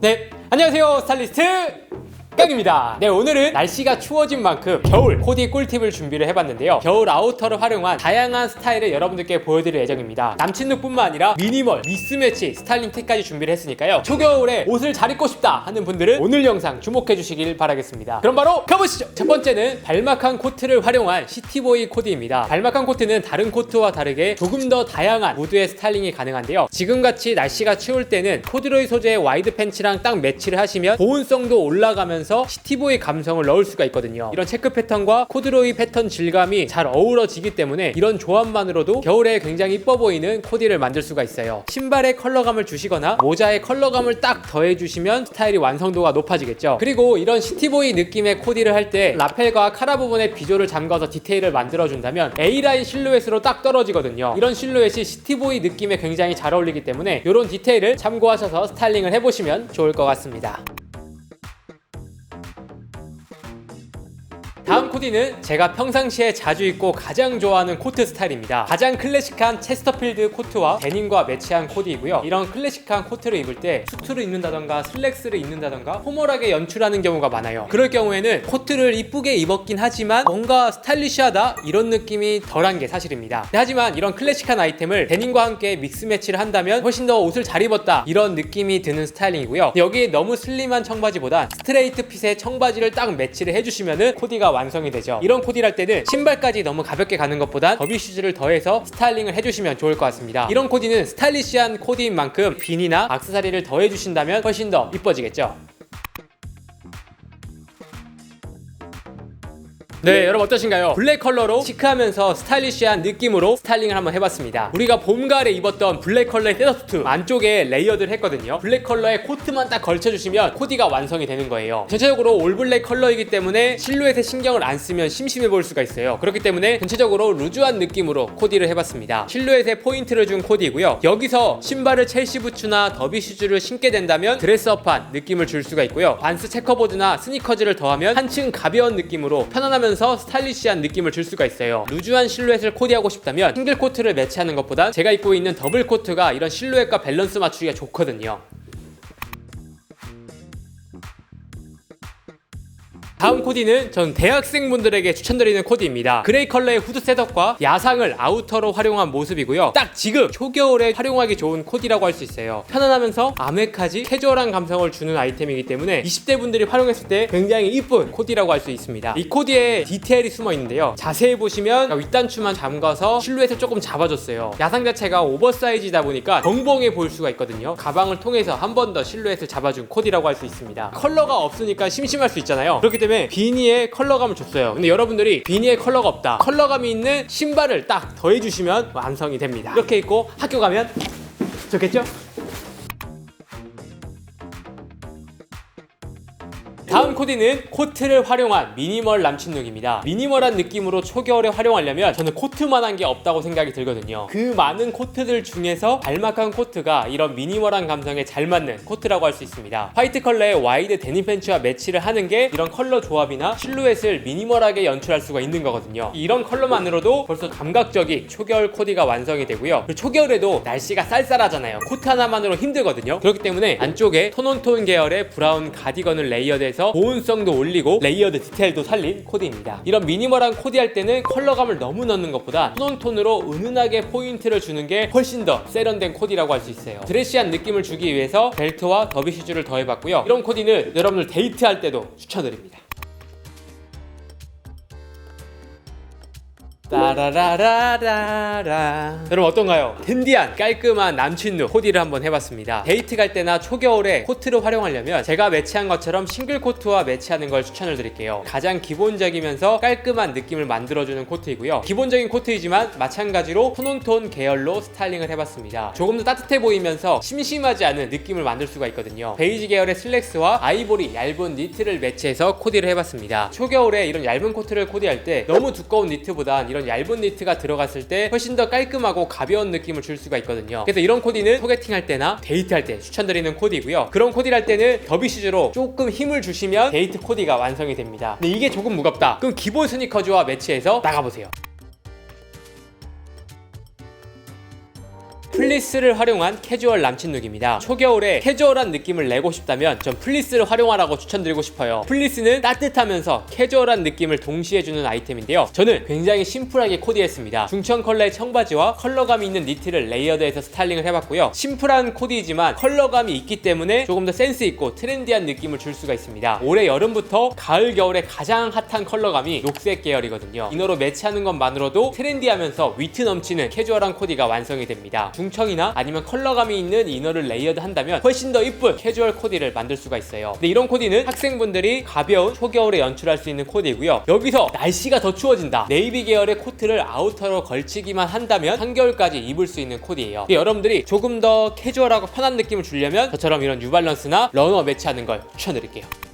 네, 안녕하세요. 스타일리스트 깡입니다. 네, 오늘은 날씨가 추워진 만큼 겨울 코디 꿀팁을 준비를 해봤는데요. 겨울 아우터를 활용한 다양한 스타일을 여러분들께 보여드릴 예정입니다. 남친룩 뿐만 아니라 미니멀, 미스매치, 스타일링 팁까지 준비를 했으니까요. 초겨울에 옷을 잘 입고 싶다 하는 분들은 오늘 영상 주목해 주시길 바라겠습니다. 그럼 바로 가보시죠. 첫 번째는 발막한 코트를 활용한 시티보이 코디입니다. 발막한 코트는 다른 코트와 다르게 조금 더 다양한 무드의 스타일링이 가능한데요. 지금같이 날씨가 추울 때는 코드로이 소재의 와이드 팬츠랑 딱 매치를 하시면 보온성도 올라가면서 시티보이 감성을 넣을 수가 있거든요. 이런 체크 패턴과 코드로이 패턴 질감이 잘 어우러지기 때문에 이런 조합만으로도 겨울에 굉장히 이뻐 보이는 코디를 만들 수가 있어요. 신발에 컬러감을 주시거나 모자에 컬러감을 딱 더해주시면 스타일이 완성도가 높아지겠죠. 그리고 이런 시티보이 느낌의 코디를 할 때 라펠과 카라 부분에 비조를 잠가서 디테일을 만들어준다면 A라인 실루엣으로 딱 떨어지거든요. 이런 실루엣이 시티보이 느낌에 굉장히 잘 어울리기 때문에 이런 디테일을 참고하셔서 스타일링을 해보시면 좋을 것 같습니다. 다음 코디는 제가 평상시에 자주 입고 가장 좋아하는 코트 스타일입니다. 가장 클래식한 체스터필드 코트와 데님과 매치한 코디이고요. 이런 클래식한 코트를 입을 때 수트를 입는다던가 슬랙스를 입는다던가 포멀하게 연출하는 경우가 많아요. 그럴 경우에는 코트를 이쁘게 입었긴 하지만 뭔가 스타일리시하다 이런 느낌이 덜한 게 사실입니다. 네, 하지만 이런 클래식한 아이템을 데님과 함께 믹스 매치를 한다면 훨씬 더 옷을 잘 입었다 이런 느낌이 드는 스타일링이고요. 여기에 너무 슬림한 청바지보다 스트레이트 핏의 청바지를 딱 매치를 해주시면은 코디가 완성 이 되죠. 이런 코디를 할 때는 신발까지 너무 가볍게 가는 것보단 더비 슈즈를 더해서 스타일링을 해주시면 좋을 것 같습니다. 이런 코디는 스타일리시한 코디인 만큼 빈이나 악세사리를 더해주신다면 훨씬 더 이뻐지겠죠. 네, 여러분 어떠신가요? 블랙 컬러로 시크하면서 스타일리시한 느낌으로 스타일링을 한번 해봤습니다. 우리가 봄, 가을에 입었던 블랙 컬러의 셋업수트 안쪽에 레이어드를 했거든요. 블랙 컬러의 코트만 딱 걸쳐주시면 코디가 완성이 되는 거예요. 전체적으로 올 블랙 컬러이기 때문에 실루엣에 신경을 안 쓰면 심심해 보일 수가 있어요. 그렇기 때문에 전체적으로 루즈한 느낌으로 코디를 해봤습니다. 실루엣에 포인트를 준 코디이고요. 여기서 신발을 첼시 부츠나 더비 슈즈를 신게 된다면 드레스업한 느낌을 줄 수가 있고요. 반스 체커보드나 스니커즈를 더하면 한층 가벼운 느낌으로 편안하면 하면서 스타일리시한 느낌을 줄 수가 있어요. 루즈한 실루엣을 코디하고 싶다면 싱글 코트를 매치하는 것보다 제가 입고 있는 더블 코트가 이런 실루엣과 밸런스 맞추기가 좋거든요. 다음 코디는 전 대학생분들에게 추천드리는 코디입니다. 그레이 컬러의 후드 셋업과 야상을 아우터로 활용한 모습이고요. 딱 지금 초겨울에 활용하기 좋은 코디라고 할 수 있어요. 편안하면서 아메카지 캐주얼한 감성을 주는 아이템이기 때문에 20대 분들이 활용했을 때 굉장히 이쁜 코디라고 할 수 있습니다. 이 코디에 디테일이 숨어 있는데요. 자세히 보시면 윗단추만 잠가서 실루엣을 조금 잡아줬어요. 야상 자체가 오버사이즈다 보니까 벙벙해 보일 수가 있거든요. 가방을 통해서 한 번 더 실루엣을 잡아준 코디라고 할 수 있습니다. 컬러가 없으니까 심심할 수 있잖아요. 그렇기 때문에 때문에 비니에 컬러감을 줬어요. 근데 여러분들이 비니에 컬러가 없다. 컬러감이 있는 신발을 딱 더해주시면 완성이 됩니다. 이렇게 입고 학교 가면 좋겠죠? 다음 코디는 코트를 활용한 미니멀 남친룩입니다. 미니멀한 느낌으로 초겨울에 활용하려면 저는 코트만한 게 없다고 생각이 들거든요. 그 많은 코트들 중에서 발막한 코트가 이런 미니멀한 감성에 잘 맞는 코트라고 할 수 있습니다. 화이트 컬러의 와이드 데님 팬츠와 매치를 하는 게 이런 컬러 조합이나 실루엣을 미니멀하게 연출할 수가 있는 거거든요. 이런 컬러만으로도 벌써 감각적인 초겨울 코디가 완성이 되고요. 초겨울에도 날씨가 쌀쌀하잖아요. 코트 하나만으로 힘들거든요. 그렇기 때문에 안쪽에 톤온톤 계열의 브라운 가디건을 레이어드해서 하면 서 보온성도 올리고 레이어드 디테일도 살린 코디입니다. 이런 미니멀한 코디 할 때는 컬러감을 너무 넣는 것보다 톤온톤으로 은은하게 포인트를 주는 게 훨씬 더 세련된 코디라고 할 수 있어요. 드레시한 느낌을 주기 위해서 벨트와 더비 슈즈를 더해봤고요. 이런 코디는 여러분들 데이트할 때도 추천드립니다. 따라라라라라. 여러분 어떤가요? 댄디한 깔끔한 남친룩 코디를 한번 해봤습니다. 데이트 갈 때나 초겨울에 코트를 활용하려면 제가 매치한 것처럼 싱글 코트와 매치하는 걸 추천을 드릴게요. 가장 기본적이면서 깔끔한 느낌을 만들어주는 코트이고요. 기본적인 코트이지만 마찬가지로 톤온톤 계열로 스타일링을 해봤습니다. 조금 더 따뜻해 보이면서 심심하지 않은 느낌을 만들 수가 있거든요. 베이지 계열의 슬랙스와 아이보리 얇은 니트를 매치해서 코디를 해봤습니다. 초겨울에 이런 얇은 코트를 코디할 때 너무 두꺼운 니트보단 이런 이런 얇은 니트가 들어갔을 때 훨씬 더 깔끔하고 가벼운 느낌을 줄 수가 있거든요. 그래서 이런 코디는 소개팅 할 때나 데이트 할 때 추천드리는 코디고요. 그런 코디를 할 때는 더비 슈즈로 조금 힘을 주시면 데이트 코디가 완성이 됩니다. 근데 이게 조금 무겁다. 그럼 기본 스니커즈와 매치해서 나가보세요. 플리스를 활용한 캐주얼 남친 룩입니다. 초겨울에 캐주얼한 느낌을 내고 싶다면 전 플리스를 활용하라고 추천드리고 싶어요. 플리스는 따뜻하면서 캐주얼한 느낌을 동시에 주는 아이템인데요. 저는 굉장히 심플하게 코디했습니다. 중청 컬러의 청바지와 컬러감이 있는 니트를 레이어드해서 스타일링을 해봤고요. 심플한 코디이지만 컬러감이 있기 때문에 조금 더 센스 있고 트렌디한 느낌을 줄 수가 있습니다. 올해 여름부터 가을 겨울에 가장 핫한 컬러감이 녹색 계열이거든요. 이너로 매치하는 것만으로도 트렌디하면서 위트 넘치는 캐주얼한 코디가 완성이 됩니다. 중청이나 아니면 컬러감이 있는 이너를 레이어드 한다면 훨씬 더 이쁜 캐주얼 코디를 만들 수가 있어요. 근데 이런 코디는 학생분들이 가벼운 초겨울에 연출할 수 있는 코디이고요. 여기서 날씨가 더 추워진다. 네이비 계열의 코트를 아우터로 걸치기만 한다면 한겨울까지 입을 수 있는 코디예요. 여러분들이 조금 더 캐주얼하고 편한 느낌을 주려면 저처럼 이런 뉴발란스나 러너 매치하는 걸 추천드릴게요.